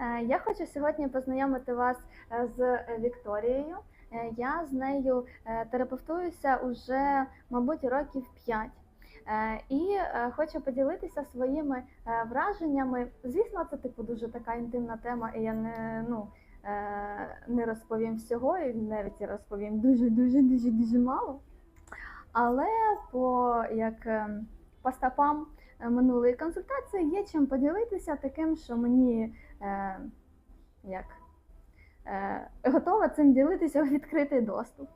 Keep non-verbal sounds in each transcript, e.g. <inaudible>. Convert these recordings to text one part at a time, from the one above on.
Е, Я хочу сьогодні познайомити вас е, з е, Вікторією. Я з нею терапевтуюся уже, мабуть, років 5. І хочу поділитися своїми враженнями. Звісно, це типу дуже така інтимна тема, і я не, ну, не розповім всього, і навіть розповім дуже, дуже, дуже, дуже мало. Але по як по стопам минулої консультації є чим поділитися таким, що мені е, як е, готова цим ділитися у відкритий доступ.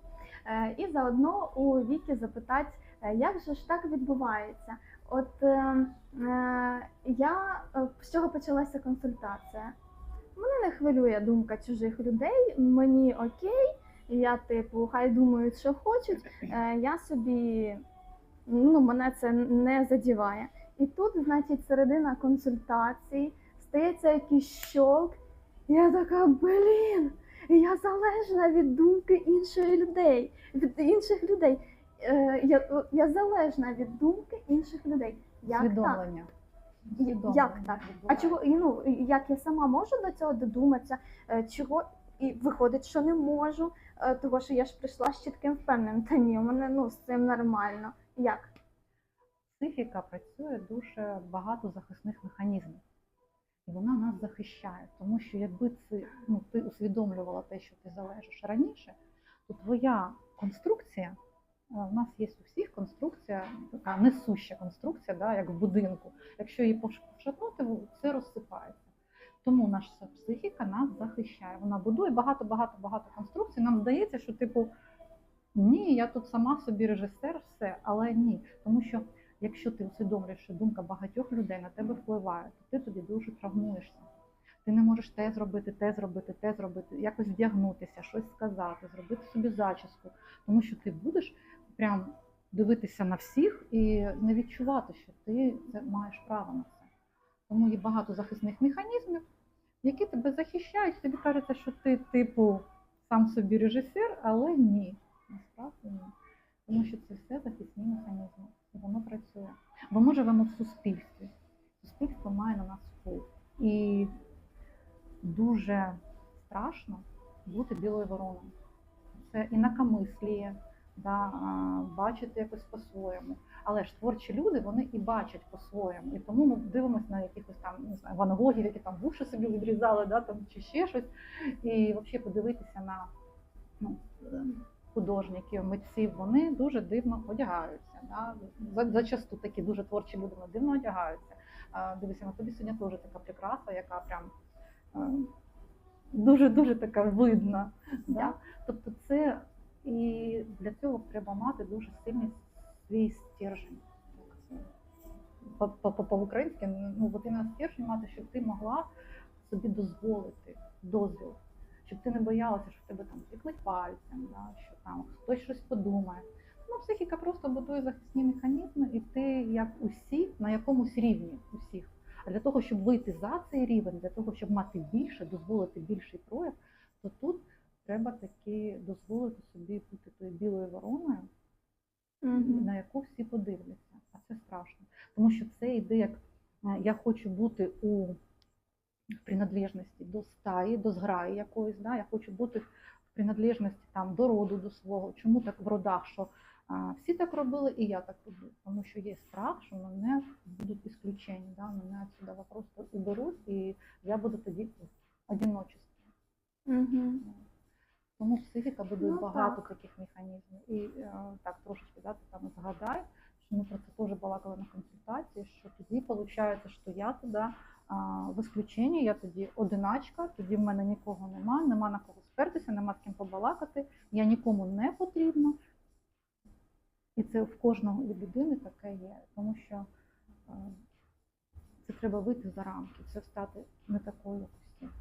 Е, і заодно у Вікі запитати, е, як же ж так відбувається. От е, е, я е, з чого почалася консультація? Мене не хвилює думка чужих людей, мені окей, я типу, хай думають, що хочуть. Е, я собі ну, мене це не задіває. І тут, значить, середина консультацій, стається якийсь щолк, я така, блін, я залежна від думки інших людей, від інших людей. Е, я, я залежна від думки інших людей. Як так? Усвідомлення. Як так? А чого і, ну як я сама можу до цього додуматися? Е, Чого і виходить, що не можу, е, того що я ж прийшла з чітким впевненим. Та ні, у мене ну з цим нормально. Як? Психіка працює дуже багато захисних механізмів. І вона нас захищає, тому що якби це, ну, ти усвідомлювала те, що ти залежиш раніше, то твоя конструкція, а в нас є у всіх конструкція, така несуща конструкція, да, як в будинку. Якщо її пош- пошатнути, це розсипається. Тому наша психіка нас захищає. Вона будує багато-багато-багато конструкцій. Нам здається, що типу ні, я тут сама собі режисер, все, але ні. Тому що якщо ти усвідомлюєш, що думка багатьох людей на тебе впливає, то ти тоді дуже травмуєшся. Ти не можеш те зробити, те зробити, те зробити, якось вдягнутися, щось сказати, зробити собі зачіску, тому що ти будеш прям дивитися на всіх і не відчувати, що ти маєш право на це. Тому є багато захисних механізмів, які тебе захищають. Тобі кажеться, що ти, типу, сам собі режисер, але ні. Насправді ні. Тому що це все захисні механізми. Воно працює. Бо ми живемо в суспільстві. Суспільство має на нас вплив. І дуже страшно бути білою вороною. Це інакомисліє, да, бачити якось по-своєму. Але ж творчі люди вони і бачать по-своєму. І тому ми дивимося на якихось там не знаю, вангогів, які там вуші собі відрізали, да, там, чи ще щось. І взагалі подивитися на ну, художників, митців, вони дуже дивно одягаються. Да? Зачасту такі дуже творчі люди вони дивно одягаються. Дивися, на тобі сьогодні теж така прикраса, яка прям дуже дуже така видна. Да? Тобто, це і для цього треба мати дуже сильний свій стержень. По- по- по- По-українськи, ну от іменно стержень мати, щоб ти могла собі дозволити дозвіл, щоб ти не боялася, що тебе там тикнуть пальцем, да, що там хтось щось подумає. Ну, психіка просто будує захисні механізми, і ти як усі на якомусь рівні усіх. А для того, щоб вийти за цей рівень, для того, щоб мати більше, дозволити більший прояв, то тут треба таки дозволити собі бути тою білою вороною, на яку всі подивляться. А це страшно. Тому що це йде як е, я хочу бути у принадлежності до стаї, до зграї якоїсь. Да? Я хочу бути в принадлежності там, до роду, до свого. Чому так в родах? Що а, всі так робили, і я так роблю. Тому що є страх, що мене будуть ісключені, да? мене сюди просто уберуть, і я буду тоді в одиночестві. Угу. Тому психіка будує Ну, багато так. таких механізмів. І е, так трошечки да, ти там згадай, що ми про це теж балакали на консультації, що тоді виходить, що я туди а, в ісключенні, я тоді одиначка, тоді в мене нікого нема, нема на кого спертися, нема з ким побалакати, я нікому не потрібна. І це в кожного людини таке є, тому що е, це треба вийти за рамки, це стати не такою, як усі.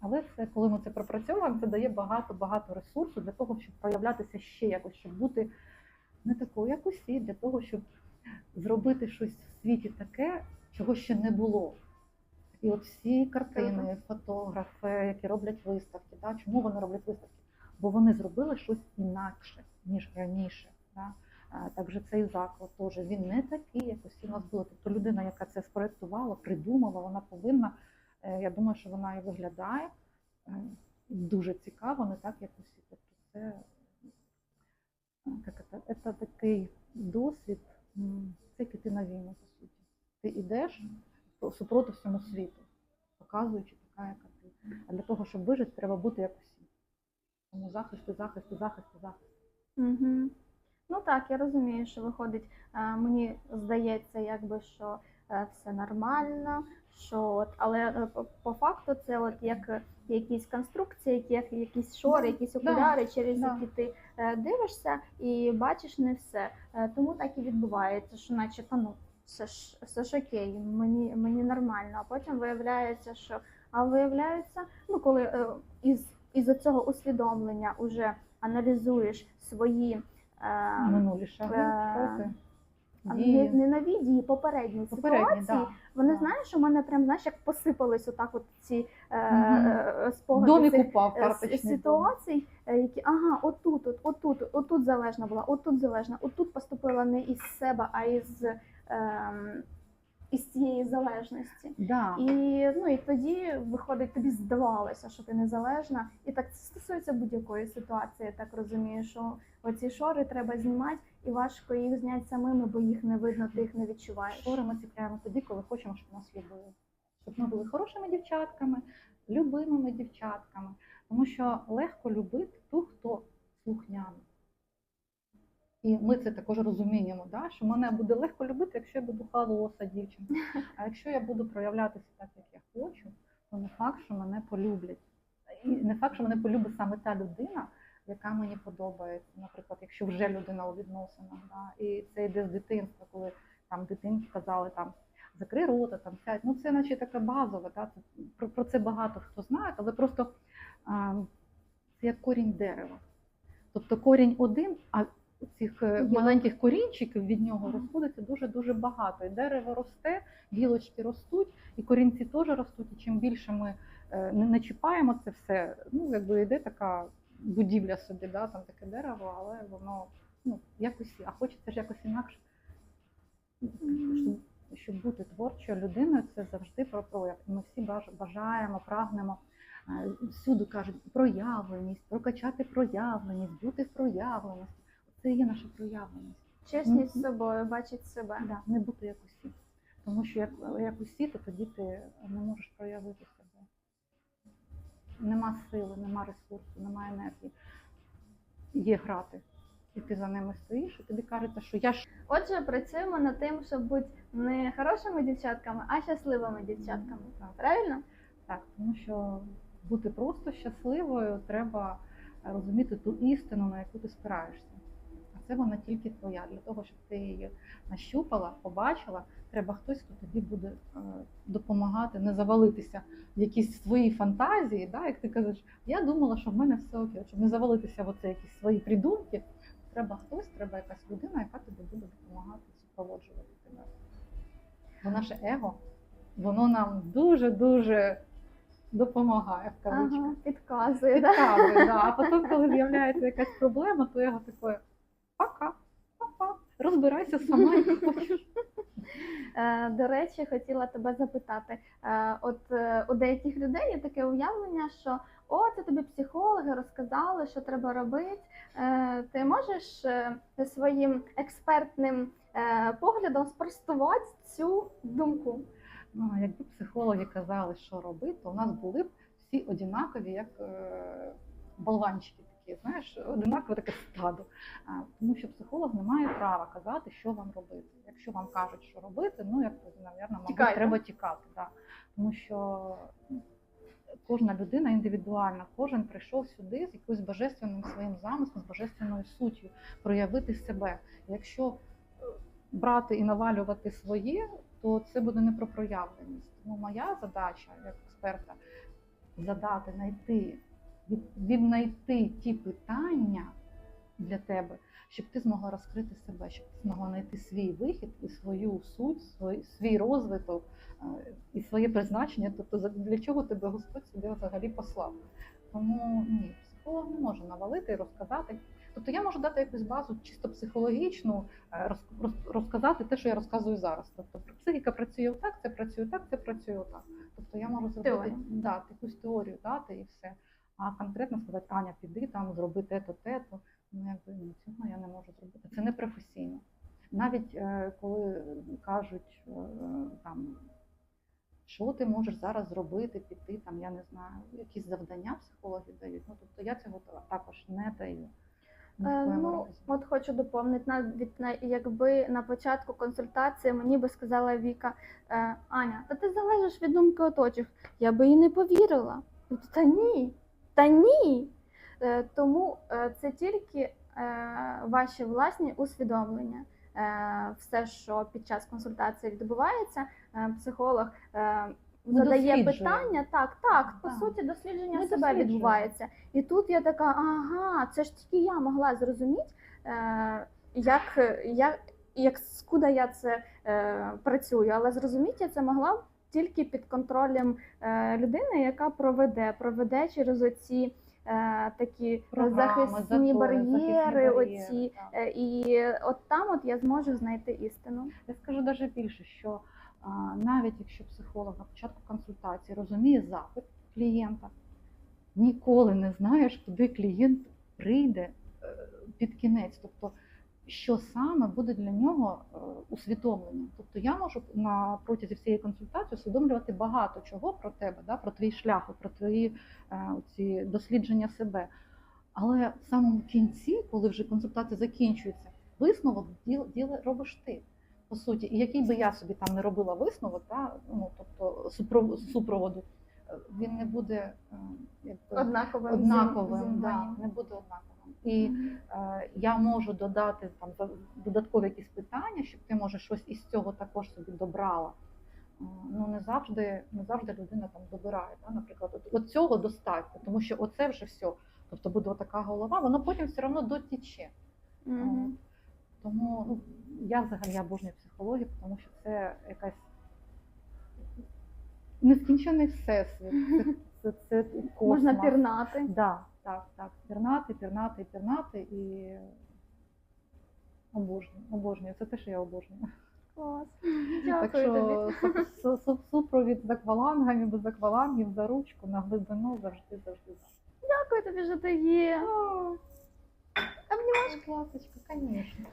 Але це, коли ми це пропрацьовуємо, це дає багато-багато ресурсу для того, щоб проявлятися ще якось, щоб бути не такою, як усі, для того, щоб зробити щось в світі таке, чого ще не було. І от всі картини, фотографи, які роблять виставки, да, чому вони роблять виставки? Бо вони зробили щось інакше, ніж раніше. Да? А, Також цей заклад теж він не такий, як усі у нас було. Тобто людина, яка це спроектувала, придумала, вона повинна Е, Я думаю, що вона і виглядає е, дуже цікаво, не так, як усі. Тобто це, як це, це такий досвід, це як іти на війну, по суті. Ти йдеш супроти всьому світу, показуючи така, яка ти. А для того, щоб вижити, треба бути як усі. Тому захист, і захист, і захист, захист. Угу. Ну так, я розумію, що виходить, е, мені здається, якби що е, все нормально, що от, але е, по, факту це от як якісь конструкції, як якісь шори, якісь да, окуляри, через да. які ти дивишся і бачиш не все. Тому так і відбувається, що наче та ну все ж все ж окей, мені, мені нормально. А потім виявляється, що а виявляється, ну коли е, із із цього усвідомлення уже аналізуєш свої е, Минулі шаги, е, не, на нові попередні, ситуації. да. Вони да. що у мене прям знаєш, як посипались отак, от ці е, е, спогади Домик цих, упав е, ситуацій, е, які ага, отут, от, отут, отут залежна була, отут залежна, отут поступила не із себе, а із, ем, із цієї залежності. Да. І ну і тоді виходить, тобі здавалося, що ти незалежна. І так це стосується будь-якої ситуації. Я так розумію, що оці шори треба знімати, і важко їх зняти самими, бо їх не видно, ти їх не відчуваєш. Шори ми ціпляємо тоді, коли хочемо, щоб нас любили. Щоб ми були хорошими дівчатками, любимими дівчатками. Тому що легко любити ту, хто слухняний. І ми це також розуміємо, да? що мене буде легко любити, якщо я буду халоса дівчинка. <laughs> А якщо я буду проявлятися так, як я хочу, то не факт, що мене полюблять. І не факт, що мене полюбить саме та людина, яка мені подобається. Наприклад, якщо вже людина у відносинах, да? і це йде з дитинства, коли там дитинки казали там. Закрий рота, там сядь. Ну це наче таке базове, да? про, про це багато хто знає, але просто а, це як корінь дерева. Тобто корінь один, а цих е, маленьких корінчиків від нього розходиться дуже дуже багато. І дерево росте, гілочки ростуть, і корінці теж ростуть. І чим більше ми е, не, не чіпаємо це все, ну якби йде така будівля собі, да? там таке дерево, але воно ну, якось, а хочеться ж якось інакше. Щоб, щоб бути творчою людиною, це завжди про прояв. Ми всі бажаємо, прагнемо. е, Всюди кажуть проявленість, прокачати проявленість, бути в проявленості. Це є наша проявленість. Чесність з собою, бачить себе. Да, не бути як усі. Тому що як, як усі, то тоді ти не можеш проявити себе. Нема сили, нема ресурсу, нема енергії. Є грати. І ти за ними стоїш, і тобі кажеться, що я ж Отже, працюємо над тим, щоб бути не хорошими дівчатками, а щасливими дівчатками. Так. Правильно? Так, тому що бути просто щасливою треба розуміти ту істину, на яку ти спираєшся. Це вона тільки твоя. Для того, щоб ти її нащупала, побачила, треба хтось, хто тобі буде е, допомагати, не завалитися в якісь свої фантазії. Да? Як ти кажеш, я думала, що в мене все окей, щоб не завалитися в оце якісь свої придумки, треба хтось, треба якась людина, яка тобі буде допомагати супроводжувати тебе. Бо наше его, воно нам дуже-дуже допомагає в кавичках. Ага, підказує. Да? Підказує, да. А потім, коли з'являється якась проблема, то його таке пока, папа, розбирайся сама, як хочеш. Е, До речі, хотіла тебе запитати: е, от е, у деяких людей є таке уявлення, що о, це тобі психологи розказали, що треба робити. Е, Ти можеш е, своїм експертним е, поглядом спростувати цю думку? Ну, а якби психологи казали, що робити, то у нас були б всі однакові, як е, болванчики такі, знаєш, однакове таке стадо. Тому що психолог не має права казати, що вам робити. Якщо вам кажуть, що робити, ну як навірно, мабуть, треба тікати. Да. Тому що ну, кожна людина індивідуальна, кожен прийшов сюди з якоюсь божественним своїм замислом, з божественною суттю, проявити себе. Якщо е, брати і навалювати своє, то це буде не про проявленість. Тому моя задача як експерта задати, знайти, віднайти ті питання для тебе, щоб ти змогла розкрити себе, щоб ти змогла знайти свій вихід і свою суть, свій, свій розвиток е, і своє призначення. Тобто для чого тебе Господь сюди взагалі послав. Тому ні, психолог не може навалити і розказати. Тобто я можу дати якусь базу чисто психологічну, е, роз- роз- розказати те, що я розказую зараз. Тобто психіка працює отак, це працює так, це працює отак. Тобто я можу зробити да, якусь теорію дати і все. А конкретно сказати, Аня, піди там, зроби те-то, те-то. Ну, якби ну, цього я не можу зробити. Це не професійно. Навіть е, коли кажуть е, там, що ти можеш зараз зробити, піти, там, я не знаю, якісь завдання психологи дають. Ну, тобто я цього також не даю. Е, Ну, от хочу доповнити, навіть на- якби на початку консультації мені би сказала Віка, Аня, та ти залежиш від думки оточих. Я би їй не повірила. Та ні, та ні. Е, Тому е, це тільки е, ваші власні усвідомлення. Все, що під час консультації відбувається, психолог задає питання. Так, так, по Так. суті, дослідження Ми себе відбувається. І тут я така, ага, це ж тільки я могла зрозуміти, як, як, як скуда я це працюю, але зрозуміти я це могла тільки під контролем е, людини, яка проведе, проведе через оці е, такі Програми, захисні затори, бар'єри, оці. так. Е, І от там от я зможу знайти істину. Я скажу навіть більше, що навіть якщо психолог на початку консультації розуміє запит клієнта, ніколи не знаєш, куди клієнт прийде під кінець. Тобто, що саме буде для нього е, усвідомленням. Тобто я можу на протязі всієї консультації усвідомлювати багато чого про тебе, да, про твій шлях, про твої е, ці дослідження себе. Але в самому кінці, коли вже консультація закінчується, висновок діл, діл робиш ти. По суті, і який би я собі там не робила висновок, та, ну, тобто супроводу, е, він не буде якби, Однаковим однаковим, зі да, не буде однаковим. І е, я можу додати там додаткові якісь питання, щоб ти може щось із цього також собі добрала. Е, Ну не завжди, не завжди людина там добирає. Да? Наприклад, от, от цього достатньо, тому що оце вже все. Тобто буде така голова, воно потім все одно дотіче. Мгм. Тому ну, я взагалі обожнюю психологію, тому що це якась нескінчений всесвіт. Це, це, це космос. Можна пірнати. Да, так, так. Пірнати, пірнати, пірнати і обожнюю, обожнюю. Це те, що я обожнюю. Клас. <laughs> так Дякую тобі. що су- <laughs> су- су- супровід з аквалангами, без аквалангів, за ручку, на глибину завжди, завжди. Дякую тобі, що ти є. Обнімашка, ласочка, звісно.